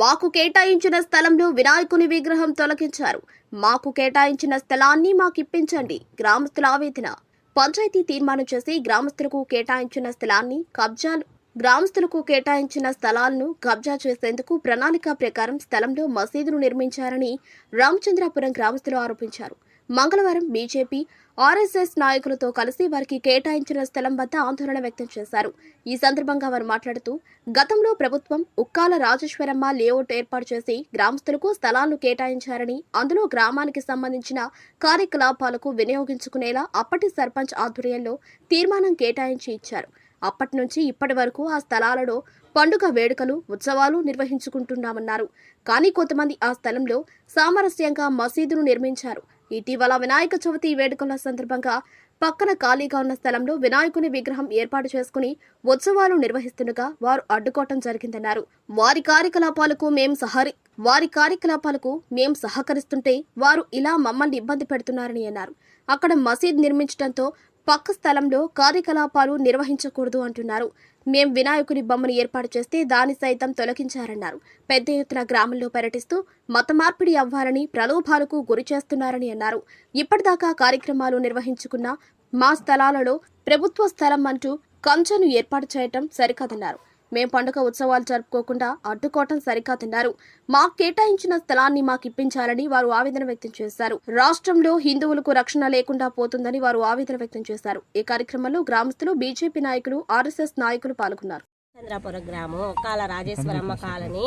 మాకు కేటాయించిన స్థలంలో వినాయకుని విగ్రహం తొలగించారు. మాకు కేటాయించిన స్థలాన్ని మాకిప్పించండి. గ్రామస్తుల ఆవేదన. పంచాయతీ తీర్మానం చేసి గ్రామస్తులకు కేటాయించిన స్థలాన్ని కబ్జాలు గ్రామస్తులకు కేటాయించిన స్థలాలను కబ్జా చేసేందుకు ప్రణాళిక ప్రకారం స్థలంలో మసీదును నిర్మించారని రామచంద్రాపురం గ్రామస్తులు ఆరోపించారు. మంగళవారం బీజేపీ ఆర్ఎస్ఎస్ నాయకులతో కలిసి వారికి కేటాయించిన స్థలం వద్ద ఆందోళన వ్యక్తం చేశారు. ఈ సందర్భంగా వారు మాట్లాడుతూ గతంలో ప్రభుత్వం ఉక్కాల రాజేశ్వరమ్మ లేఅవుట్ ఏర్పాటు చేసి గ్రామస్తులకు స్థలాలను కేటాయించారని అందులో గ్రామానికి సంబంధించిన కార్యకలాపాలకు వినియోగించుకునేలా అప్పటి సర్పంచ్ ఆధ్వర్యంలో తీర్మానం కేటాయించి ఇచ్చారు. అప్పటి నుంచి ఇప్పటి వరకు ఆ స్థలాలలో పండుగ వేడుకలు ఉత్సవాలు నిర్వహించుకుంటున్నామన్నారు. కానీ కొంతమంది ఆ స్థలంలో సామరస్యంగా మసీదును నిర్మించారు. ఇటీవల వినాయక చవితి వేడుకల సందర్భంగా పక్కన ఖాళీగా ఉన్న స్థలంలో వినాయకుని విగ్రహం ఏర్పాటు చేసుకుని ఉత్సవాలు నిర్వహిస్తుండగా వారు అడ్డుకోవటం జరిగిందన్నారు. వారి కార్యకలాపాలకు మేం సహరి వారి కార్యకలాపాలకు మేం సహకరిస్తుంటే వారు ఇలా మమ్మల్ని ఇబ్బంది పెడుతున్నారని అన్నారు. అక్కడ మసీద్ నిర్మించడంతో పక్క స్థలంలో కార్యకలాపాలు నిర్వహించకూడదు అంటున్నారు. మేం వినాయకుని బొమ్మను ఏర్పాటు చేస్తే దాన్ని సైతం తొలగించారన్నారు. పెద్ద ఎత్తున గ్రామంలో పర్యటిస్తూ మత మార్పిడి అవ్వాలని ప్రలోభాలకు గురి చేస్తున్నారని అన్నారు. ఇప్పటిదాకా కార్యక్రమాలు నిర్వహించుకున్న మా స్థలాలలో ప్రభుత్వ స్థలం అంటూ కంచెను ఏర్పాటు చేయటం సరికాదన్నారు. మేం పండుగ ఉత్సవాలు జరుపుకోకుండా అడ్డుకోవటం సరికాదన్నారు మాకు కేటాయించిన స్థలాన్ని మాకు ఇప్పించాలని వారు ఆవేదన వ్యక్తం చేశారు. రాష్ట్రంలో హిందువులకు రక్షణ లేకుండా పోతుందని వారు ఆవేదన వ్యక్తం చేశారు. ఈ కార్యక్రమంలో గ్రామస్తులు బీజేపీ నాయకులు ఆర్ఎస్ఎస్ నాయకులు పాల్గొన్నారు. చంద్రాపురం గ్రామం కాల రాజేశ్వరమ్మ కాలనీ.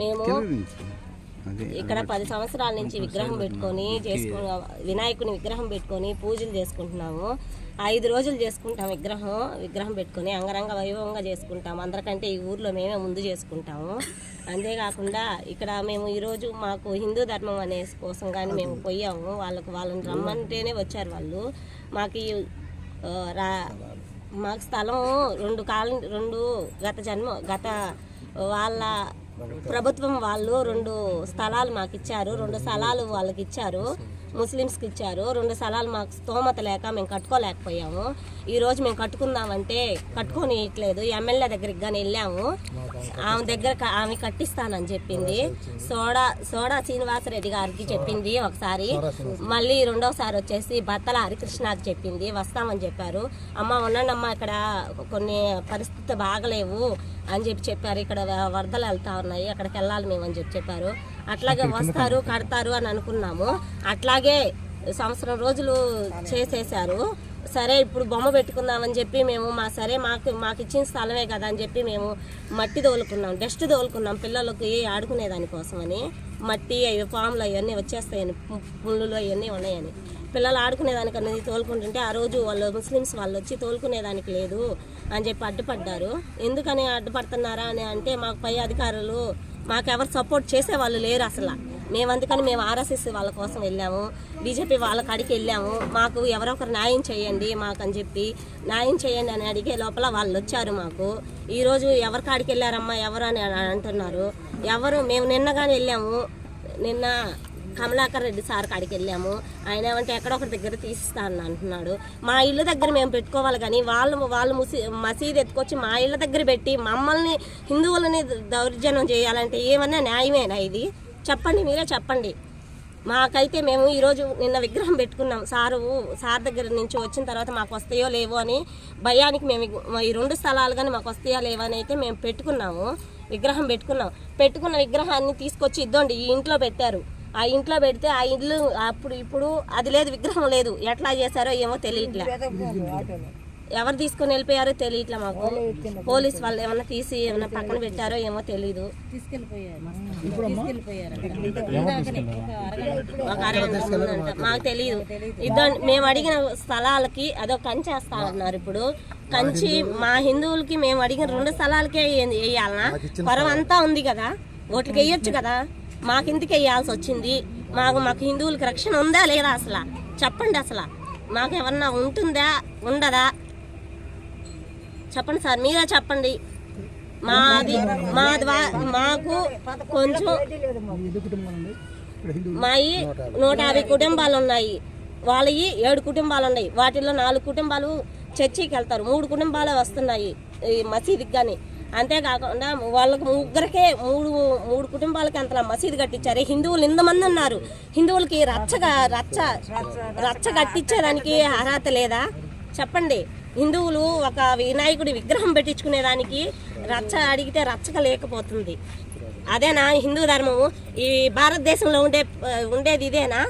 మేము ఇక్కడ పది సంవత్సరాల నుంచి విగ్రహం పెట్టుకొని చేసుకు వినాయకుని విగ్రహం పెట్టుకొని పూజలు చేసుకుంటున్నాము. ఐదు రోజులు చేసుకుంటాం విగ్రహం విగ్రహం పెట్టుకొని అంగరంగ వైభవంగా చేసుకుంటాం. అందరికంటే ఈ ఊర్లో మేమే ముందు చేసుకుంటాము. అంతేకాకుండా ఇక్కడ మేము ఈరోజు మాకు హిందూ ధర్మం అనే కోసం కానీ మేము పోయాము. వాళ్ళకు వాళ్ళని రమ్మంటేనే వచ్చారు వాళ్ళు. మాకు రా మాకు స్థలం రెండు కాలం రెండు గత జన్మ గత వాళ్ళ ప్రభుత్వం వాళ్ళు రెండు స్థలాలు మాకు ఇచ్చారు. రెండు స్థలాలు వాళ్ళకి ఇచ్చారు. ముస్లిమ్స్కి ఇచ్చారు. రెండు స్థలాలు మాకు స్తోమత లేక మేము కట్టుకోలేకపోయాము. ఈరోజు మేము కట్టుకుందామంటే కట్టుకొని ఇట్లేదు ఎమ్మెల్యే దగ్గరికి కానీ వెళ్ళాము. ఆమె దగ్గర ఆమె కట్టిస్తానని చెప్పింది. సోడా సోడా శ్రీనివాసరెడ్డి గారికి చెప్పింది ఒకసారి. మళ్ళీ రెండోసారి వచ్చేసి బత్తల హరికృష్ణకి చెప్పింది. వస్తామని చెప్పారు. అమ్మ ఉండండి అమ్మ ఇక్కడ కొన్ని పరిస్థితి బాగలేవు అని చెప్పి చెప్పారు. ఇక్కడ వరదలు వెళ్తా ఉన్నాయి. అక్కడికి వెళ్ళాలి మేము అని చెప్పి చెప్పారు. అట్లాగే వస్తారు కడతారు అని అనుకున్నాము. అట్లాగే సంవత్సరం రోజులు చేసేసారు సరే ఇప్పుడు బొమ్మ పెట్టుకుందామని చెప్పి మేము మా సరే మాకు మాకు ఇచ్చిన స్థలమే కదా అని చెప్పి మేము మట్టి తోలుకున్నాం డస్ట్ తోలుకున్నాం పిల్లలకి ఆడుకునే దానికోసమని మట్టి అవి పాములు అవన్నీ వచ్చేస్తాయని పు- పుల్లులు అవన్నీ ఉన్నాయని. పిల్లలు ఆడుకునేదానికి అనేది తోలుకుంటుంటే ఆ రోజు వాళ్ళు ముస్లిమ్స్ వాళ్ళు వచ్చి తోలుకునేదానికి లేదు అని చెప్పి అడ్డుపడ్డారు. ఎందుకని అడ్డుపడుతున్నారా అని అంటే మాకు పై అధికారులు మాకు ఎవరు సపోర్ట్ చేసే వాళ్ళు లేరు అసలు. మేము అందుకని మేము ఆర్ఎస్ఎస్ వాళ్ళ కోసం వెళ్ళాము. బీజేపీ వాళ్ళ కాడికి వెళ్ళాము. మాకు ఎవరో ఒకరు న్యాయం చేయండి మాకు అని చెప్పి న్యాయం చేయండి అని అడిగే లోపల వాళ్ళు వచ్చారు మాకు. ఈరోజు ఎవరి కాడికి వెళ్ళారమ్మా ఎవరు అని అంటున్నారు. ఎవరు మేము నిన్నగానే వెళ్ళాము. నిన్న కమలాకర్ రెడ్డి సార్ కాడికి వెళ్ళాము. ఆయన ఏమంటే ఎక్కడో దగ్గర తీసిస్తా అంటున్నాడు. మా ఇల్లు దగ్గర మేము పెట్టుకోవాలి కానీ వాళ్ళు వాళ్ళు ముసి మసీద్ ఎత్తుకొచ్చి మా ఇళ్ళ దగ్గర పెట్టి మమ్మల్ని హిందువులని దౌర్జన్యం చేయాలంటే ఏమన్నా న్యాయమేనా ఇది? చెప్పండి మీరే చెప్పండి. మాకైతే మేము ఈరోజు నిన్న విగ్రహం పెట్టుకున్నాం. సారు సార్ దగ్గర నుంచి వచ్చిన తర్వాత మాకు వస్తాయో లేవో అని భయానికి మేము ఈ రెండు స్థలాలు కానీ మాకు వస్తాయో లేవో అని అయితే మేము పెట్టుకున్నాము. విగ్రహం పెట్టుకున్నాం. పెట్టుకున్న విగ్రహాన్ని తీసుకొచ్చి ఇద్దండి ఈ ఇంట్లో పెట్టారు. ఆ ఇంట్లో పెడితే ఆ ఇల్లు అప్పుడు ఇప్పుడు అది లేదు విగ్రహం లేదు. ఎట్లా చేశారో ఏమో తెలియట్లేదు ఎవరు తీసుకొని వెళ్ళిపోయారో తెలియట్లే మాకు. పోలీస్ వాళ్ళు ఏమన్నా తీసి ఏమన్నా పక్కన పెట్టారో ఏమో తెలీదు. మాకు తెలియదు ఇద్దరు మేము అడిగిన స్థలాలకి అదో కంచి వేస్తా అన్నారు ఇప్పుడు. కంచి మా హిందువులకి మేము అడిగిన రెండు స్థలాలకే వేయ- వేయాలనా? పొరం అంతా ఉంది కదా. ఓట్లకి వేయొచ్చు కదా. మాకు ఇంటికి వేయాల్సి వచ్చింది. మాకు మాకు హిందువులకి రక్షణ ఉందా లేదా అసలు? చెప్పండి అసలు. మాకు ఏమన్నా ఉంటుందా? ఉండదా? చెప్పండి సార్ మీరే చెప్పండి. మాది మా ద్వా- మాకు కొంచెం మాయి నూట యాభై కుటుంబాలు ఉన్నాయి. వాళ్ళవి ఏడు కుటుంబాలు ఉన్నాయి. వాటిల్లో నాలుగు కుటుంబాలు చర్చికి వెళ్తారు. మూడు కుటుంబాలే వస్తున్నాయి ఈ మసీదుకి కానీ అంతేకాకుండా వాళ్ళకు ముగ్గురికే మూడు మూడు కుటుంబాలకి అంతలా మసీదు కట్టించారు. హిందువులు ఇంతమంది ఉన్నారు. హిందువులకి రచ్చగా రచ్చ రచ్చ కట్టించేదానికి అర్హత లేదా? చెప్పండి. హిందువులు ఒక వినాయకుడి విగ్రహం పెట్టించుకునేదానికి రచ్చ అడిగితే రచ్చక లేకపోతుంది. అదేనా హిందూ ధర్మము ఈ భారతదేశంలో ఉండే ఉండేది ఇదేనా?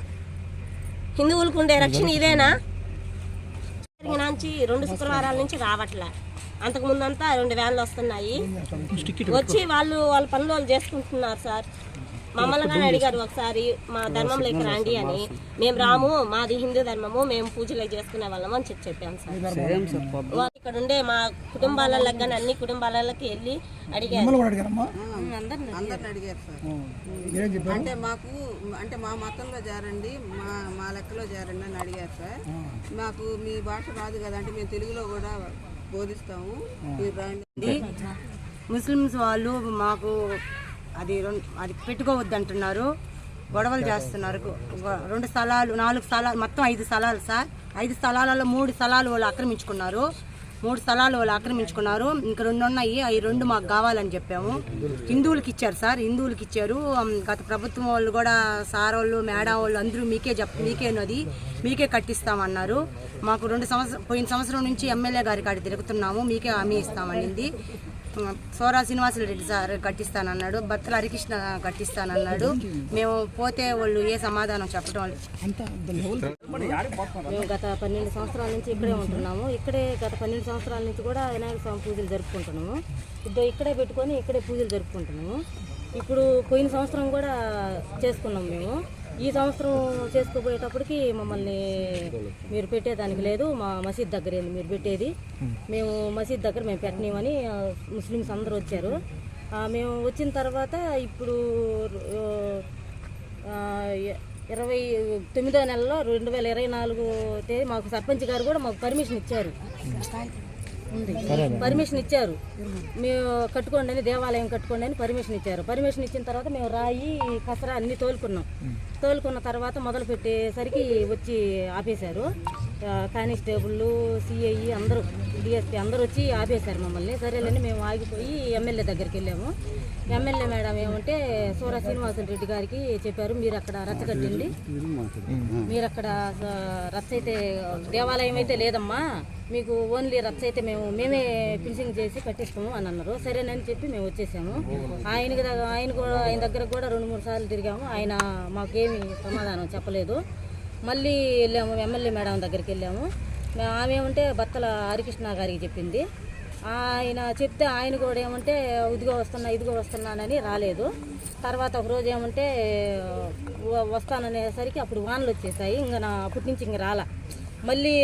హిందువులకు ఉండే రక్షణ ఇదేనా? నుంచి రెండు శుక్రవారాల నుంచి రావట్లే. అంతకు ముందంతా రెండు వ్యాన్లు వస్తున్నాయి. వచ్చి వాళ్ళు వాళ్ళ పనులు వాళ్ళు చేసుకుంటున్నారు సార్. మమ్మల్ని కానీ అడిగారు ఒకసారి మా ధర్మంలోకి రండి అని. మేము రాము మాది హిందూ ధర్మము మేము పూజలు చేసుకునే వాళ్ళము అని చెప్పి చెప్పాం సార్. వాళ్ళు ఇక్కడ ఉండే మా కుటుంబాలలో కానీ అన్ని కుటుంబాలకి వెళ్ళి అడిగారు. అంటే మాకు అంటే మా మతంలో చేరండి మా మా లెక్కలో చేరండి అని అడిగారు సార్. మాకు మీ భాష రాదు కదా అంటే మేము తెలుగులో కూడా బోధిస్తాము. మీరు రండి ముస్లిమ్స్ వాళ్ళు మాకు అది అది పెట్టుకోవద్దు అంటున్నారు గొడవలు చేస్తున్నారు. రెండు స్థలాలు నాలుగు స్థలాలు మొత్తం ఐదు స్థలాలు సార్. ఐదు స్థలాలలో మూడు స్థలాలు వాళ్ళు ఆక్రమించుకున్నారు. మూడు స్థలాలు వాళ్ళు ఆక్రమించుకున్నారు. ఇంకా రెండు ఉన్నాయి. అవి రెండు మాకు కావాలని చెప్పాము. హిందువులకి ఇచ్చారు సార్. హిందువులకి ఇచ్చారు. గత ప్రభుత్వం వాళ్ళు కూడా సార్ వాళ్ళు మేడం వాళ్ళు అందరూ మీకే చెప్ మీకేనది మీకే కట్టిస్తామన్నారు. మాకు రెండు సంవత్సరం పోయిన సంవత్సరం నుంచి ఎమ్మెల్యే గారి కాడ తిరుగుతున్నాము. మీకే హామీ ఇస్తామనింది. సోరా శ్రీనివాసరెడ్డి సార్ కట్టిస్తానన్నాడు బత్తల హరికృష్ణ కట్టిస్తానన్నాడు. మేము పోతే వాళ్ళు ఏ సమాధానం చెప్పడం మేము గత పన్నెండు సంవత్సరాల నుంచి ఇక్కడే ఉంటున్నాము. ఇక్కడే గత పన్నెండు సంవత్సరాల నుంచి కూడా వినాయక స్వామి పూజలు జరుపుకుంటున్నాము. ఇప్పుడు ఇక్కడే పెట్టుకొని ఇక్కడే పూజలు జరుపుకుంటున్నాము. ఇప్పుడు పోయిన సంవత్సరం కూడా చేసుకున్నాం మేము. ఈ సంవత్సరం చేసుకోబోయేటప్పటికి మమ్మల్ని మీరు పెట్టేదానికి లేదు. మా మసీద్ దగ్గర మీరు పెట్టేది. మేము మసీద్ దగ్గర మేము పెట్టనీమని ముస్లిమ్స్ అందరూ వచ్చారు. మేము వచ్చిన తర్వాత ఇప్పుడు ఇరవై తొమ్మిదో నెలలో రెండు వేల ఇరవై నాలుగు తేదీ మాకు సర్పంచ్ గారు కూడా మాకు పర్మిషన్ ఇచ్చారు. పర్మిషన్ ఇచ్చారు. మేము కట్టుకోండి అని దేవాలయం కట్టుకోండి అని పర్మిషన్ ఇచ్చారు. పర్మిషన్ ఇచ్చిన తర్వాత మేము రాయి కసరా అన్ని తోలుకున్నాం. తోలుకున్న తర్వాత మొదలు పెట్టేసరికి వచ్చి ఆపేశారు. ఆ, కానిస్టేబుల్ సిఐ అందరూ డిఎస్పీ అందరూ వచ్చి ఆపేశారు మమ్మల్ని. సరేలేని మేము ఆగిపోయి ఎమ్మెల్యే దగ్గరికి వెళ్ళాము. ఎమ్మెల్యే మేడం ఏమంటే సూర శ్రీనివాసులు రెడ్డి గారికి చెప్పారు మీరు అక్కడ రచ్చ కట్టండి మీరు అక్కడ రచ్చ అయితే దేవాలయం అయితే లేదమ్మా. మీకు ఓన్లీ రచ్చ అయితే మేము మేమే ఫినిషింగ్ చేసి కట్టిస్తాము అని అన్నారు. సరేనని చెప్పి మేము వచ్చేసాము. ఆయనకి ఆయన కూడా ఆయన దగ్గర కూడా రెండు మూడు సార్లు తిరిగాము. ఆయన మాకేమి సమాధానం చెప్పలేదు. మళ్ళీ వెళ్ళాము ఎమ్మెల్యే మేడం దగ్గరికి వెళ్ళాము. ఆమె ఏమంటే బత్తల హరికృష్ణ గారికి చెప్పింది. ఆయన చెప్తే ఆయన కూడా ఏమంటే ఇదిగో వస్తున్నా ఇదిగో వస్తున్నానని రాలేదు. తర్వాత ఒకరోజు ఏమంటే వస్తాననేసరికి అప్పుడు వానలు వచ్చేసాయి ఇంకా నా అప్పటి నుంచి ఇంక రాలా. మళ్ళీ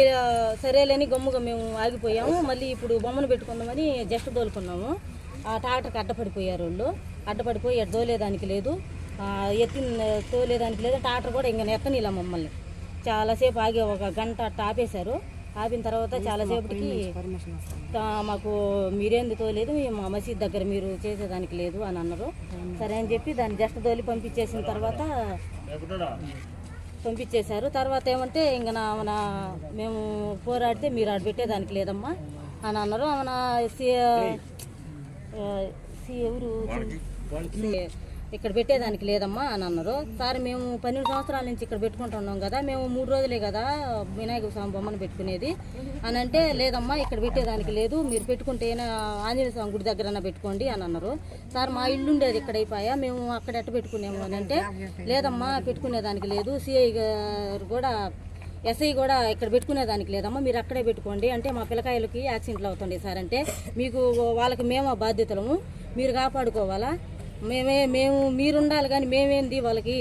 సరేలేని గమ్ముగా మేము ఆగిపోయాము. మళ్ళీ ఇప్పుడు బొమ్మను పెట్టుకుందామని జస్ట్ దోలుకున్నాము ఆ ట్రాక్టర్కి అడ్డపడిపోయారు వాళ్ళు. అడ్డపడిపోయి ఎట్ దోలేదానికి లేదు. ఎత్తి ఎత్తిన తోలేదానికి లేదు. ట్రాక్టర్ కూడా ఇంకా ఎత్తనీలా మమ్మల్ని. చాలాసేపు ఆగి ఒక గంట అట్ట ఆపేశారు ఆపిన తర్వాత చాలాసేపటికి మాకు మీరేంది తోలేదు మా మసీద్ దగ్గర మీరు చేసేదానికి లేదు అని అన్నారు. సరే అని చెప్పి దాన్ని జస్ట్ తోలి పంపించేసిన తర్వాత పంపించేశారు. తర్వాత ఏమంటే ఇంక నా మన మేము పోరాడితే మీరు ఆడ పెట్టేదానికి లేదమ్మా అని అన్నారు. మన సి ఆ, సి ఎవరు? ఇక్కడ పెట్టేదానికి లేదమ్మా అని అన్నారు. సార్ మేము పన్నెండు సంవత్సరాల నుంచి ఇక్కడ పెట్టుకుంటున్నాం కదా మేము మూడు రోజులే కదా వినాయక స్వామి బొమ్మను పెట్టుకునేది అని అంటే లేదమ్మా ఇక్కడ పెట్టేదానికి లేదు మీరు పెట్టుకుంటే ఆంజనేయ స్వామి గుడి దగ్గర పెట్టుకోండి అని అన్నారు. సార్ మా ఇల్లు ఉండేది ఇక్కడ అయిపోయా మేము అక్కడ ఎట్ట పెట్టుకునేము అని అంటే లేదమ్మా పెట్టుకునేదానికి లేదు సిఐ గారు కూడా ఎస్ఐ కూడా ఇక్కడ పెట్టుకునేదానికి లేదమ్మా మీరు అక్కడే పెట్టుకోండి అంటే మా పిల్లకాయలకి యాక్సిడెంట్లు అవుతుండే సార్ అంటే మీకు వాళ్ళకి మేము బాధ్యతలము మీరు కాపాడుకోవాలా? మేమే మేము మీరు ఉండాలి కానీ మేమేంది వాళ్ళకి?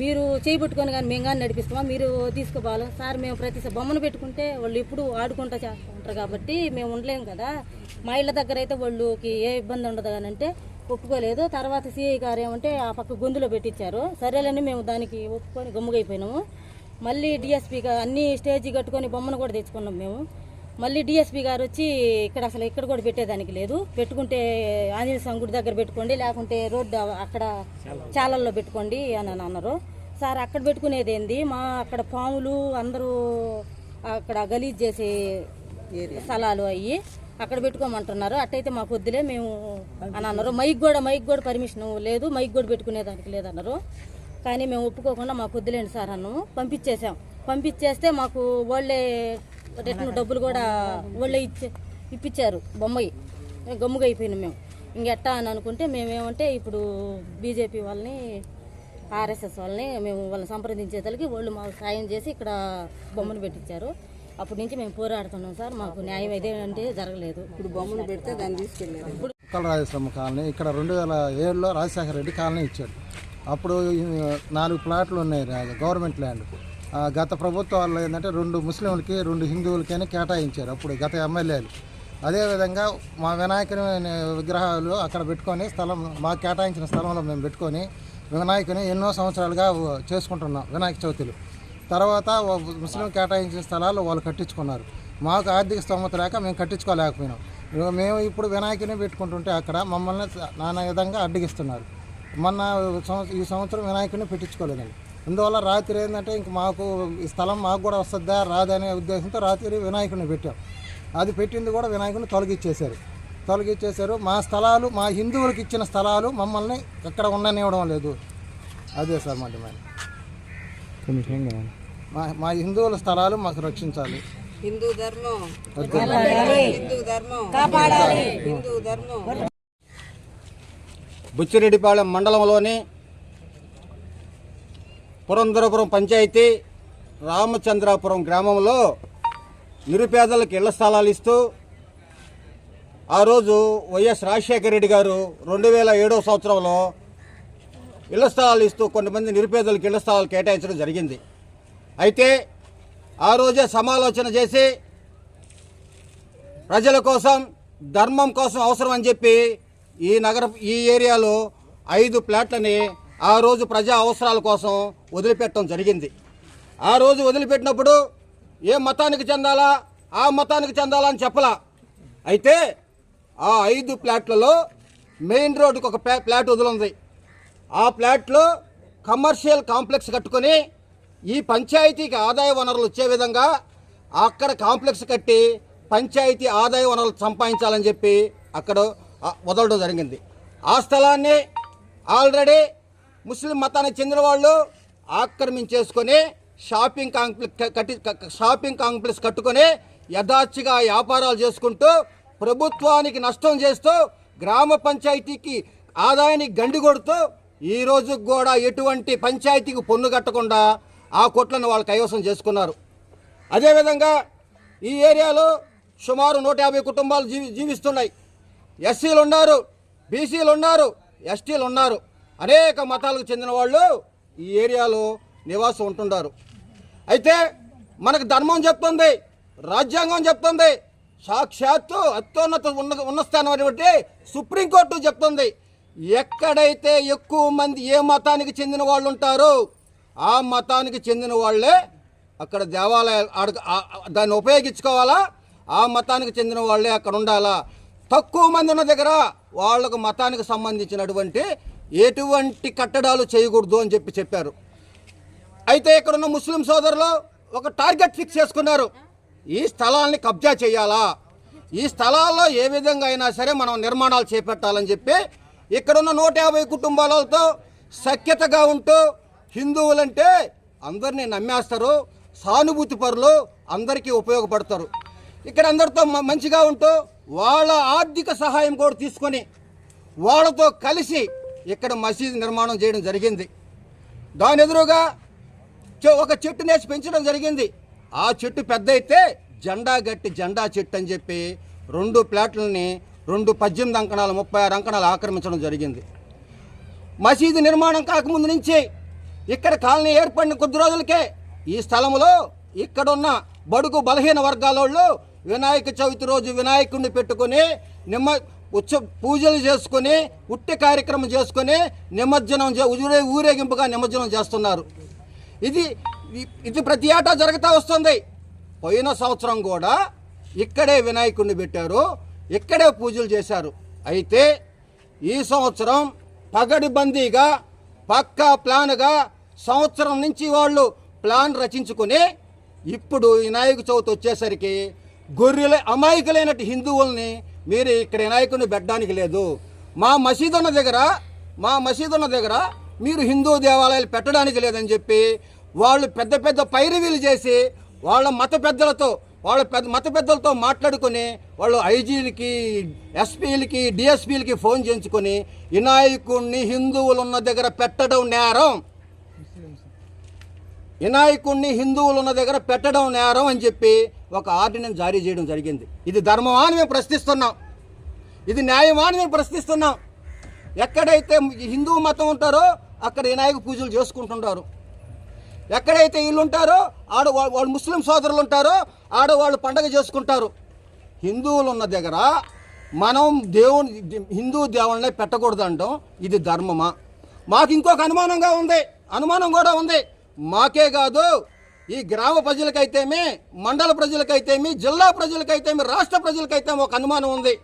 మీరు చేపట్టుకొని కానీ మేము కానీ నడిపిస్తామా? మీరు తీసుకోవాలి సార్ మేము ప్రతి బొమ్మను పెట్టుకుంటే వాళ్ళు ఎప్పుడు ఆడుకుంటా చేస్తూ ఉంటారు కాబట్టి మేము ఉండలేము కదా. మా ఇళ్ళ దగ్గర అయితే వాళ్ళకి ఏ ఇబ్బంది ఉండదు అని అంటే ఒప్పుకోలేదు. తర్వాత సిఐ గారు ఏమంటే ఆ పక్క గొంతులో పెట్టించారు సరేలని మేము దానికి ఒప్పుకొని గమ్ముగైపోయినాము. మళ్ళీ డిఎస్పీగా అన్ని స్టేజీ కట్టుకొని బొమ్మను కూడా తెచ్చుకున్నాం మేము. మళ్ళీ డిఎస్పీ గారు వచ్చి ఇక్కడ అసలు ఇక్కడ కూడా పెట్టేదానికి లేదు. పెట్టుకుంటే ఆంజనేయ స్వామి గుడి దగ్గర పెట్టుకోండి లేకుంటే రోడ్డు అక్కడ చాలల్లో పెట్టుకోండి అని అని అన్నారు. సార్ అక్కడ పెట్టుకునేది ఏంది? మా అక్కడ పాములు అందరూ అక్కడ గలీజ్ చేసే స్థలాలు అయ్యి అక్కడ పెట్టుకోమంటున్నారు. అట్టయితే మాకు వద్దులే మేము అని అన్నారు. మైక్ కూడా మైక్ కూడా పర్మిషన్ లేదు మైక్ కూడా పెట్టుకునేదానికి లేదన్నారు. కానీ మేము ఒప్పుకోకుండా మాకు వద్దులేండి సార్ అన్నాము. పంపించేసాం పంపించేస్తే మాకు వాళ్ళే రిటర్న్ డబ్బులు కూడా వాళ్ళే ఇచ్చే ఇప్పించారు బొమ్మయి. గమ్ముగా అయిపోయినాం మేము. ఇంకెట్టా అని అనుకుంటే మేమేమంటే ఇప్పుడు బీజేపీ వాళ్ళని ఆర్ఎస్ఎస్ వాళ్ళని మేము వాళ్ళని సంప్రదించేతలకి వాళ్ళు మాకు సాయం చేసి ఇక్కడ బొమ్మను పెట్టించారు అప్పటి నుంచి మేము పోరాడుతున్నాం సార్. మాకు న్యాయం ఇదేంటే జరగలేదు. ఇప్పుడు బొమ్మను పెడితే దాన్ని తీసుకెళ్ళారు కుక్కల రాజస్వామి కాలనీ ఇక్కడ రెండు వేల ఏడులో రాజశేఖర రెడ్డి కాలనీ ఇచ్చాడు. అప్పుడు నాలుగు ప్లాట్లు ఉన్నాయి రా- గవర్నమెంట్ ల్యాండ్ గత ప్రభుత్వాల్లో ఏంటంటే రెండు ముస్లింలకి రెండు హిందువులకైనా కేటాయించారు అప్పుడు గత ఎమ్మెల్యేలు. అదేవిధంగా మా వినాయకుని విగ్రహాలు అక్కడ పెట్టుకొని స్థలం మాకు కేటాయించిన స్థలంలో మేము పెట్టుకొని వినాయకుని ఎన్నో సంవత్సరాలుగా చేసుకుంటున్నాం వినాయక చవితులు. తర్వాత ముస్లిం కేటాయించిన స్థలాలు వాళ్ళు కట్టించుకున్నారు. మాకు ఆర్థిక స్తోమత లేక మేము కట్టించుకోలేకపోయినాం. మేము ఇప్పుడు వినాయకుని పెట్టుకుంటుంటే అక్కడ మమ్మల్ని నానా విధంగా అడ్డగిస్తున్నారు. మొన్న సంవత్సరం ఈ సంవత్సరం వినాయకుని పెట్టించుకోలేదండి. అందువల్ల రాత్రి ఏంటంటే ఇంక మాకు ఈ స్థలం మాకు కూడా వస్తుందా రాదనే ఉద్దేశంతో రాత్రి వినాయకుడిని పెట్టాం. అది పెట్టింది కూడా వినాయకుడిని తొలగిచ్చేశారు. తొలగిచ్చేశారు. మా స్థలాలు మా హిందువులకు ఇచ్చిన స్థలాలు మమ్మల్ని ఎక్కడ ఉండనివ్వడం లేదు. అదే సార్ మా డిమాండ్ మా మా హిందువుల స్థలాలు మాకు రక్షించాలి. హిందూ ధర్మం. హిందూ ధర్మం. హిందూ ధర్మం. బుచ్చిరెడ్డిపాళెం మండలంలోని పురంధరపురం పంచాయతీ రామచంద్రాపురం గ్రామంలో నిరుపేదలకు ఇళ్ళ స్థలాలు ఇస్తూ ఆ రోజు వైఎస్ రాజశేఖర రెడ్డి గారు రెండు వేల ఏడవ సంవత్సరంలో ఇళ్ళ స్థలాలు ఇస్తూ కొంతమంది నిరుపేదలకు ఇళ్ళ స్థలాలు కేటాయించడం జరిగింది. అయితే ఆ రోజే సమాలోచన చేసి ప్రజల కోసం ధర్మం కోసం అవసరం అని చెప్పి ఈ నగర ఈ ఏరియాలో ఐదు ప్లాట్లని ఆ రోజు ప్రజా అవసరాల కోసం వదిలిపెట్టడం జరిగింది. ఆ రోజు వదిలిపెట్టినప్పుడు ఏ మతానికి చెందాలా ఆ మతానికి చెందాలా అని చెప్పలా. అయితే ఆ ఐదు ప్లాట్లలో మెయిన్ రోడ్డుకు ఒక ప్లా- ప్లాట్ వదిలింది. ఆ ప్లాట్లో కమర్షియల్ కాంప్లెక్స్ కట్టుకొని ఈ పంచాయతీకి ఆదాయ వనరులు వచ్చే విధంగా అక్కడ కాంప్లెక్స్ కట్టి పంచాయతీ ఆదాయ వనరులు సంపాదించాలని చెప్పి అక్కడ వదలడం జరిగింది. ఆ స్థలాన్ని ఆల్రెడీ ముస్లిం మతానికి చెందిన వాళ్ళు ఆక్రమించేసుకొని షాపింగ్ కాంప్లెక్స్ కట్టి షాపింగ్ కాంప్లెక్స్ కట్టుకొని యథార్చిగా వ్యాపారాలు చేసుకుంటూ ప్రభుత్వానికి నష్టం చేస్తూ గ్రామ పంచాయతీకి ఆదాయానికి గండి కొడుతూ ఈ రోజు కూడా ఎటువంటి పంచాయతీకి పన్ను కట్టకుండా ఆ కొట్లను వాళ్ళు కైవసం చేసుకున్నారు. అదేవిధంగా ఈ ఏరియాలో సుమారు నూట యాభై కుటుంబాలు జీవి జీవిస్తున్నాయి. ఎస్సీలు ఉన్నారు బీసీలు ఉన్నారు ఎస్టీలు ఉన్నారు అనేక మతాలకు చెందిన వాళ్ళు ఈ ఏరియాలో నివాసం ఉంటున్నారు అయితే మనకు ధర్మం చెప్తుంది రాజ్యాంగం చెప్తుంది సాక్షాత్తు అత్యున్నత ఉన్న ఉన్న స్థానం అనేటువంటి సుప్రీంకోర్టు చెప్తుంది. ఎక్కడైతే ఎక్కువ మంది ఏ మతానికి చెందిన వాళ్ళు ఉంటారో ఆ మతానికి చెందిన వాళ్ళే అక్కడ దేవాలయాలు అడగ దాన్ని ఉపయోగించుకోవాలా? ఆ మతానికి చెందిన వాళ్ళే అక్కడ ఉండాలా? తక్కువ మంది ఉన్న దగ్గర వాళ్ళకు మతానికి సంబంధించినటువంటి ఎటువంటి కట్టడాలు చేయకూడదు అని చెప్పి చెప్పారు. అయితే ఇక్కడ ఉన్న ముస్లిం సోదరులు ఒక టార్గెట్ ఫిక్స్ చేసుకున్నారు. ఈ స్థలాల్ని కబ్జా చేయాలా? ఈ స్థలాల్లో ఏ విధంగా అయినా సరే మనం నిర్మాణాలు చేపట్టాలని చెప్పి ఇక్కడున్న నూట యాభై కుటుంబాలతో సఖ్యతగా ఉంటూ హిందువులంటే అందరినీ నమ్మేస్తారు. సానుభూతి పరులు అందరికీ ఉపయోగపడతారు. ఇక్కడ అందరితో మ- మంచిగా ఉంటూ వాళ్ళ ఆర్థిక సహాయం కూడా తీసుకొని వాళ్ళతో కలిసి ఇక్కడ మసీదు నిర్మాణం చేయడం జరిగింది. దాని ఎదురుగా ఒక చెట్టు నేసి పెంచడం జరిగింది. ఆ చెట్టు పెద్ద అయితే జెండా గట్టి జెండా చెట్టు అని చెప్పి రెండు ప్లాట్లని రెండు పద్దెనిమిది అంకణాలు ముప్పై ఆరు అంకణాలు ఆక్రమించడం జరిగింది. మసీదు నిర్మాణం కాకముందు నుంచి ఇక్కడ కాలనీ ఏర్పడిన కొద్ది రోజులకే ఈ స్థలంలో ఇక్కడున్న బడుగు బలహీన వర్గాల వాళ్ళు వినాయక చవితి రోజు వినాయకుడిని పెట్టుకొని నిమ్మ ఉత్సవ పూజలు చేసుకొని ఉట్టి కార్యక్రమం చేసుకొని నిమజ్జనం చే- ఊరే ఊరేగింపుగా నిమజ్జనం చేస్తున్నారు. ఇది ఇది ప్రతి ఏటా జరుగుతూ వస్తుంది. పోయిన సంవత్సరం కూడా ఇక్కడే వినాయకుడిని పెట్టారు. ఇక్కడే పూజలు చేశారు. అయితే ఈ సంవత్సరం పగడిబందీగా పక్కా ప్లాన్గా సంవత్సరం నుంచి వాళ్ళు ప్లాన్ రచించుకుని ఇప్పుడు వినాయక చవితి వచ్చేసరికి గొర్రెల అమాయకులైనట్టు హిందువుల్ని మీరు ఇక్కడ వినాయకుడిని పెట్టడానికి లేదు. మా మసీదు ఉన్న దగ్గర మా మసీదు ఉన్న దగ్గర మీరు హిందూ దేవాలయాలు పెట్టడానికి లేదని చెప్పి వాళ్ళు పెద్ద పెద్ద పైరవీలు చేసి వాళ్ళ మత పెద్దలతో వాళ్ళ పెద్ద మత పెద్దలతో మాట్లాడుకొని వాళ్ళు ఐజీలకి ఎస్పీలకి డిఎస్పీలకి ఫోన్ చేయించుకొని వినాయకుడిని హిందువులు ఉన్న దగ్గర పెట్టడం నేరం. వినాయకుడిని హిందువులు ఉన్న దగ్గర పెట్టడం నేరం అని చెప్పి ఒక ఆర్డినెన్స్ జారీ చేయడం జరిగింది. ఇది ధర్మమా అని మేము ప్రశ్నిస్తున్నాం. ఇది న్యాయమా అని మేము ప్రశ్నిస్తున్నాం. ఎక్కడైతే హిందూ మతం ఉంటారో అక్కడ వినాయక పూజలు చేసుకుంటుంటారు. ఎక్కడైతే వీళ్ళు ఉంటారో ఆడ వా- వాళ్ళు ముస్లిం సోదరులు ఉంటారో ఆడవాళ్ళు పండగ చేసుకుంటారు. హిందువులు ఉన్న దగ్గర మనం దేవుని హిందూ దేవుళ్ళనే పెట్టకూడదు అంటాం ఇది ధర్మమా? మాకు ఇంకొక అనుమానంగా ఉంది. అనుమానం కూడా ఉంది. మాకే కాదు ఈ గ్రామ ప్రజలకైతేమి మండల ప్రజలకైతేమి జిల్లా ప్రజలకైతేమి రాష్ట్ర ప్రజలకైతేమి ఒక అనుమానం ఉంది.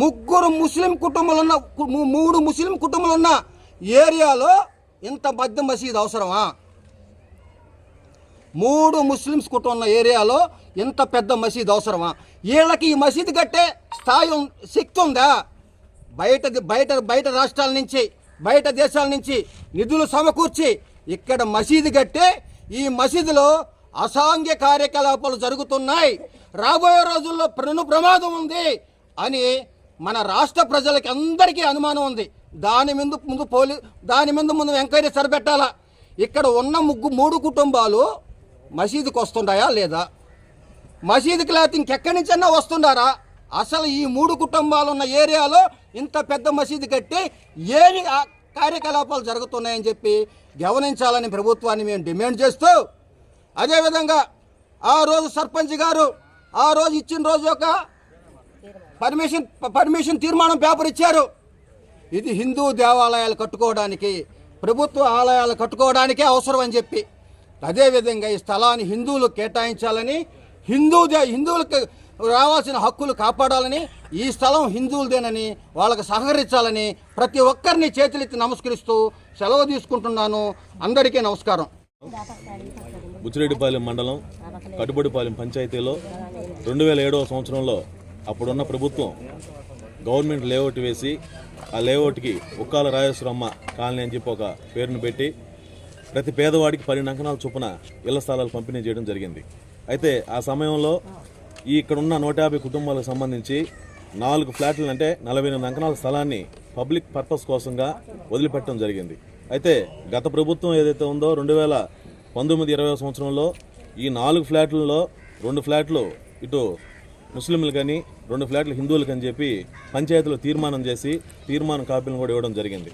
ముగ్గురు ముస్లిం కుటుంబాలున్న మూడు ముస్లిం కుటుంబాలున్న ఏరియాలో ఇంత మధ్య మసీద్ అవసరమా? మూడు ముస్లిమ్స్ కుటుంబం ఉన్న ఏరియాలో ఇంత పెద్ద మసీద్ అవసరమా? వీళ్ళకి ఈ మసీదు కట్టే స్థాయి శక్తి ఉందా? బయట బయట బయట రాష్ట్రాల నుంచి బయట దేశాల నుంచి నిధులు సమకూర్చి ఇక్కడ మసీదు కట్టి ఈ మసీదులో అసాంఘ్య కార్యకలాపాలు జరుగుతున్నాయి. రాబోయే రోజుల్లో ప్రణు ప్రమాదం ఉంది అని మన రాష్ట్ర ప్రజలకి అందరికీ అనుమానం ఉంది. దాని ముందు ముందు పోలీ దాని ముందు ముందు ఎంక్వైరీ సరిపెట్టాలా? ఇక్కడ ఉన్న ముగ్గు మూడు కుటుంబాలు మసీదుకి వస్తుండాయా లేదా? మసీదుకి లేకపోతే ఇంకెక్కడి నుంచన్నా వస్తుండారా? అసలు ఈ మూడు కుటుంబాలు ఉన్న ఏరియాలో ఇంత పెద్ద మసీదు కట్టి ఏమి కార్యకలాపాలు జరుగుతున్నాయని చెప్పి గమనించాలని ప్రభుత్వాన్ని మేము డిమాండ్ చేస్తూ అదేవిధంగా ఆ రోజు సర్పంచ్ గారు ఆ రోజు ఇచ్చిన రోజు ఒక పర్మిషన్ పర్మిషన్ తీర్మానం పేపర్ ఇచ్చారు. ఇది హిందూ దేవాలయాలు కట్టుకోవడానికి ప్రభుత్వ ఆలయాలు కట్టుకోవడానికే అవసరం అని చెప్పి. అదేవిధంగా ఈ స్థలాన్ని హిందువులు కేటాయించాలని హిందూ దే హిందువులకు రావాల్సిన హక్కులు కాపాడాలని ఈ స్థలం హిందువులదేనని వాళ్ళకి సహకరించాలని ప్రతి ఒక్కరిని చేతులెత్తి నమస్కరిస్తూ సెలవు తీసుకుంటున్నాను. అందరికీ నమస్కారం. బుచ్చిరెడ్డిపాలెం మండలం కట్టుబడిపాలెం పంచాయతీలో రెండు వేల ఏడవ సంవత్సరంలో అప్పుడున్న ప్రభుత్వం గవర్నమెంట్ లేఅవుట్ వేసి ఆ లేఅవుట్కి ఉక్కాల రాజేశ్వరమ్మ కాలనీ అని చెప్పి ఒక పేరును పెట్టి ప్రతి పేదవాడికి పది అంకణాల చొప్పున ఇళ్ళ స్థలాలు పంపిణీ చేయడం జరిగింది. అయితే ఆ సమయంలో ఈ ఇక్కడున్న నూట యాభై కుటుంబాలకు సంబంధించి నాలుగు ఫ్లాట్లు అంటే నలభై ఎనిమిది అంకణాల స్థలాన్ని పబ్లిక్ పర్పస్ కోసంగా వదిలిపెట్టడం జరిగింది. అయితే గత ప్రభుత్వం ఏదైతే ఉందో రెండు వేల పంతొమ్మిది ఇరవై సంవత్సరంలో ఈ నాలుగు ఫ్లాట్లలో రెండు ఫ్లాట్లు ఇటు ముస్లింలు కానీ రెండు ఫ్లాట్లు హిందువులు అని చెప్పి పంచాయతీలో తీర్మానం చేసి తీర్మానం కాపీలను కూడా ఇవ్వడం జరిగింది.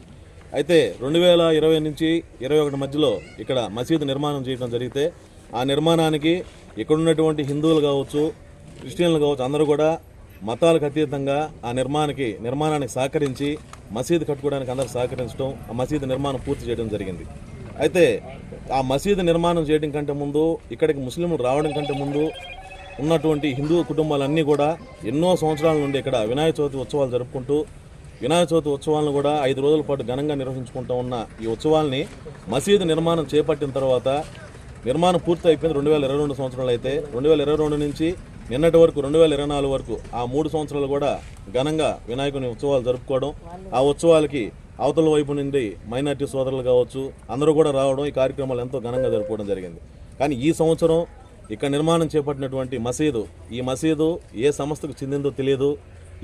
అయితే రెండు వేల ఇరవై నుంచి ఇరవై ఒకటి మధ్యలో ఇక్కడ మసీదు నిర్మాణం చేయడం జరిగితే ఆ నిర్మాణానికి ఇక్కడ ఉన్నటువంటి హిందువులు కావచ్చు క్రిస్టియన్లు కావచ్చు అందరూ కూడా మతాలకు అతీతంగా ఆ నిర్మాణానికి నిర్మాణానికి సహకరించి మసీదు కట్టుకోవడానికి అందరూ సహకరించడం ఆ మసీదు నిర్మాణం పూర్తి చేయడం జరిగింది. అయితే ఆ మసీదు నిర్మాణం చేయడం కంటే ముందు ఇక్కడికి ముస్లింలు రావడం కంటే ముందు ఉన్నటువంటి హిందూ కుటుంబాలన్నీ కూడా ఎన్నో సంవత్సరాల నుండి ఇక్కడ వినాయక చవితి ఉత్సవాలు జరుపుకుంటూ వినాయక చవితి ఉత్సవాలను కూడా ఐదు రోజుల పాటు ఘనంగా నిర్వహించుకుంటూ ఉన్న ఈ ఉత్సవాల్ని మసీదు నిర్మాణం చేపట్టిన తర్వాత నిర్మాణం పూర్తి అయిపోయింది రెండు వేల ఇరవై రెండు సంవత్సరాలు అయితే రెండు వేల ఇరవై రెండు నుంచి నిన్నటి వరకు రెండు వేల ఇరవై నాలుగు వరకు ఆ మూడు సంవత్సరాలు కూడా ఘనంగా వినాయకుని ఉత్సవాలు జరుపుకోవడం ఆ ఉత్సవాలకి అవతల వైపు నుండి మైనార్టీ సోదరులు కావచ్చు అందరూ కూడా రావడం ఈ కార్యక్రమాలు ఎంతో ఘనంగా జరుపుకోవడం జరిగింది. కానీ ఈ సంవత్సరం ఇక్కడ నిర్మాణం చేపట్టినటువంటి మసీదు ఈ మసీదు ఏ సంస్థకు చెందిందో తెలియదు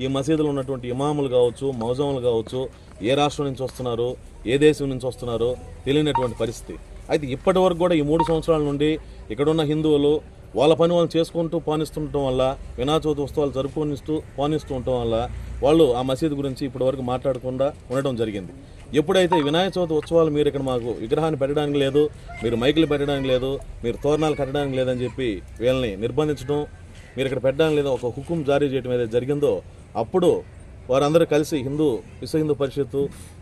ఈ మసీదులో ఉన్నటువంటి ఇమాములు కావచ్చు మౌజములు కావచ్చు ఏ రాష్ట్రం నుంచి వస్తున్నారు ఏ దేశం నుంచి వస్తున్నారో తెలియనటువంటి పరిస్థితి. అయితే ఇప్పటి వరకు కూడా ఈ మూడు సంవత్సరాల నుండి ఇక్కడున్న హిందువులు వాళ్ళ పని వాళ్ళు చేసుకుంటూ పానిస్తుండటం వల్ల వినాయక చవితి ఉత్సవాలు జరుపుకొనిస్తూ పానిస్తూ ఉండటం వల్ల వాళ్ళు ఆ మసీదు గురించి ఇప్పటి వరకు మాట్లాడకుండా ఉండటం జరిగింది. ఎప్పుడైతే వినాయక చవితి ఉత్సవాలు మీరు ఇక్కడ మాకు విగ్రహాన్ని పెట్టడానికి లేదు మీరు మైకులు పెట్టడానికి లేదు మీరు తోరణాలు కట్టడానికి లేదని చెప్పి వీళ్ళని నిర్బంధించడం మీరు ఇక్కడ పెట్టడానికి లేదు ఒక హుకుం జారీ చేయడం ఏదైతే జరిగిందో అప్పుడు వారందరూ కలిసి హిందూ విశ్వ హిందూ పరిషత్తు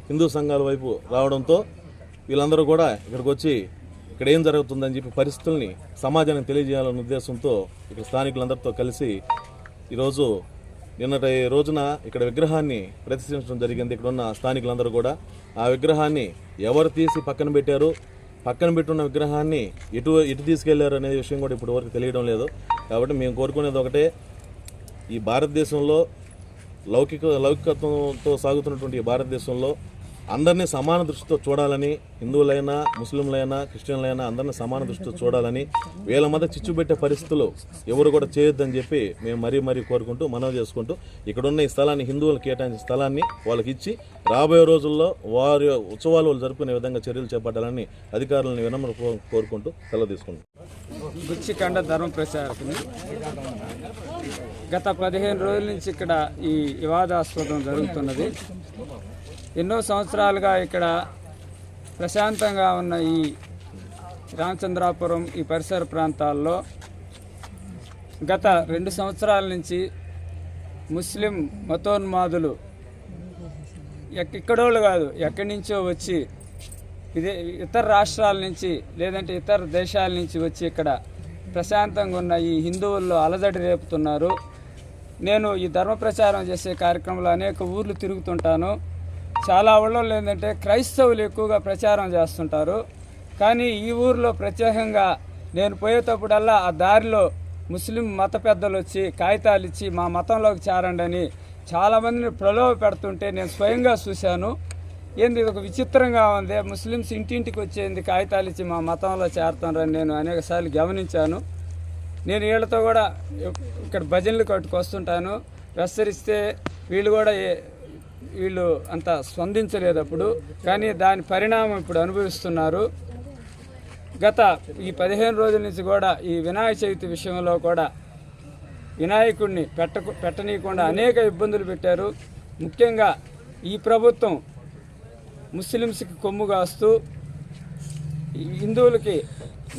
హిందూ సంఘాల వైపు రావడంతో వీళ్ళందరూ కూడా ఇక్కడికి వచ్చి ఇక్కడ ఏం జరుగుతుందని చెప్పి పరిస్థితుల్ని సమాజానికి తెలియజేయాలన్న ఉద్దేశంతో ఇక్కడ స్థానికులందరితో కలిసి ఈరోజు నిన్నటి రోజున ఇక్కడ విగ్రహాన్ని ప్రదర్శించడం జరిగింది. ఇక్కడ ఉన్న స్థానికులందరూ కూడా ఆ విగ్రహాన్ని ఎవరు తీసి పక్కన పెట్టారు పక్కన పెట్టున్న విగ్రహాన్ని ఎటు ఎటు తీసుకెళ్ళారు అనే విషయం కూడా ఇప్పటి వరకు తెలియడం లేదు. కాబట్టి మేము కోరుకునేది ఒకటే ఈ భారతదేశంలో లౌకిక లౌకికత్వంతో సాగుతున్నటువంటి భారతదేశంలో అందరినీ సమాన దృష్టితో చూడాలని హిందువులైనా ముస్లింలైనా క్రిస్టియన్లైనా అందరినీ సమాన దృష్టితో చూడాలని వీళ్ళ మధ్య చిచ్చు పెట్టే పరిస్థితులు ఎవరు కూడా చేయొద్దని చెప్పి మేము మరీ మరీ కోరుకుంటూ మనవి చేసుకుంటూ ఇక్కడ ఉన్న ఈ స్థలాన్ని హిందువులు కేటాయించిన స్థలాన్ని వాళ్ళకి ఇచ్చి రాబోయే రోజుల్లో వారి ఉత్సవాలు వాళ్ళు జరుపుకునే విధంగా చర్యలు చేపట్టాలని అధికారులను వినమ్ర కోరుకుంటూ సెలవు తీసుకుంటాం ధర్మ ప్రచారకుని. గత పదిహేను రోజుల నుంచి ఇక్కడ ఈ వివాదాస్పదం జరుగుతున్నది. ఎన్నో సంవత్సరాలుగా ఇక్కడ ప్రశాంతంగా ఉన్న ఈ రామచంద్రాపురం ఈ పరిసర ప్రాంతాల్లో గత రెండు సంవత్సరాల నుంచి ముస్లిం మతోన్మాదులు ఎక్- ఇక్కడోళ్ళు కాదు ఎక్కడి నుంచో వచ్చి ఇదే ఇతర రాష్ట్రాల నుంచి లేదంటే ఇతర దేశాల నుంచి వచ్చి ఇక్కడ ప్రశాంతంగా ఉన్న ఈ హిందువుల్లో అలజడి రేపుతున్నారు. నేను ఈ ధర్మ ప్రచారం చేసే కార్యక్రమంలో అనేక ఊర్లు తిరుగుతుంటాను. చాలా ఊళ్ళలో ఏంటంటే క్రైస్తవులు ఎక్కువగా ప్రచారం చేస్తుంటారు. కానీ ఈ ఊర్లో ప్రత్యేకంగా నేను పోయేటప్పుడల్లా ఆ దారిలో ముస్లిం మత పెద్దలు వచ్చి కాగితాలు ఇచ్చి మా మతంలోకి చేరండి అని చాలామందిని ప్రలోభ పెడుతుంటే నేను స్వయంగా చూశాను. ఏంది ఇది ఒక విచిత్రంగా ఉంది. ముస్లిమ్స్ ఇంటింటికి వచ్చేది కాగితాలు ఇచ్చి మా మతంలో చేరుతారని నేను అనేకసార్లు గమనించాను. నేను వీళ్ళతో కూడా ఇక్కడ భజనలు కట్టుకొస్తుంటాను. ప్రసరిస్తే వీళ్ళు కూడా వీళ్ళు అంత స్పందించలేదు అప్పుడు కానీ దాని పరిణామం ఇప్పుడు అనుభవిస్తున్నారు. గత ఈ పదిహేను రోజుల నుంచి కూడా ఈ వినాయక చవితి విషయంలో కూడా వినాయకుడిని పెట్టకు పెట్టనీయకుండా అనేక ఇబ్బందులు పెట్టారు. ముఖ్యంగా ఈ ప్రభుత్వం ముస్లిమ్స్కి కొమ్ము కాస్తూ హిందువులకి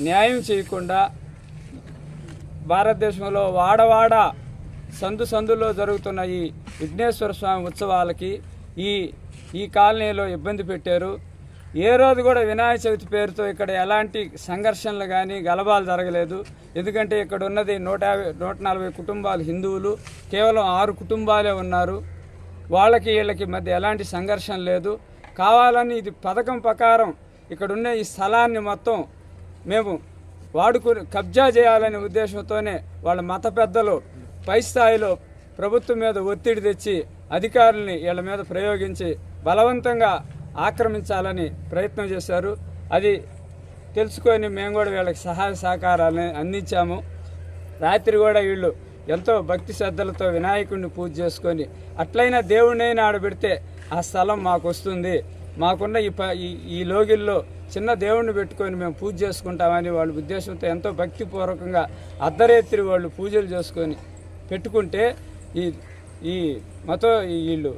న్యాయం చేయకుండా భారతదేశంలో వాడవాడ సందు సందులో జరుగుతున్న ఈ విఘ్నేశ్వర స్వామి ఉత్సవాలకి ఈ ఈ కాలనీలో ఇబ్బంది పెట్టారు. ఏ రోజు కూడా వినాయక చవితి పేరుతో ఇక్కడ ఎలాంటి సంఘర్షణలు కానీ గలభాలు జరగలేదు. ఎందుకంటే ఇక్కడ ఉన్నది నూట యాభై నూట నలభై కుటుంబాలు హిందువులు. కేవలం ఆరు కుటుంబాలే ఉన్నారు. వాళ్ళకి వీళ్ళకి మధ్య ఎలాంటి సంఘర్షణ లేదు. కావాలని ఇది పథకం ప్రకారం ఇక్కడ ఉన్న ఈ స్థలాన్ని మొత్తం మేము వాడుకుని కబ్జా చేయాలనే ఉద్దేశంతోనే వాళ్ళ మత పెద్దలు పై స్థాయిలో ప్రభుత్వం మీద ఒత్తిడి తెచ్చి అధికారుల్ని వీళ్ళ మీద ప్రయోగించి బలవంతంగా ఆక్రమించాలని ప్రయత్నం చేశారు. అది తెలుసుకొని మేము కూడా వీళ్ళకి సహాయ సహకారాలని అందించాము. రాత్రి కూడా వీళ్ళు ఎంతో భక్తి శ్రద్ధలతో వినాయకుడిని పూజ చేసుకొని అట్లయినా దేవుడినైనా ఆడబెడితే ఆ స్థలం మాకు వస్తుంది. మాకున్న ఈ ప ఈ- ఈ లోగిల్లో చిన్న దేవుడిని పెట్టుకొని మేము పూజ చేసుకుంటామని వాళ్ళ ఉద్దేశంతో ఎంతో భక్తిపూర్వకంగా అర్ధరేత్రి వాళ్ళు పూజలు చేసుకొని పెట్టుకుంటే ఈ ఈ మత ఈ వీళ్ళు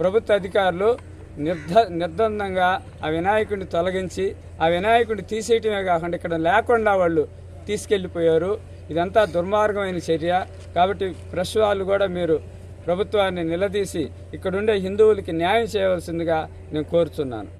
ప్రభుత్వ అధికారులు నిర్ధ నిర్బంధంగా ఆ వినాయకుడిని తొలగించి ఆ వినాయకుడిని తీసేయటమే కాకుండా ఇక్కడ లేకుండా వాళ్ళు తీసుకెళ్ళిపోయారు. ఇదంతా దుర్మార్గమైన చర్య. కాబట్టి ప్రెస్ వాళ్ళు కూడా మీరు ప్రభుత్వాన్ని నిలదీసి ఇక్కడుండే హిందువులకి న్యాయం చేయవలసిందిగా నేను కోరుతున్నాను.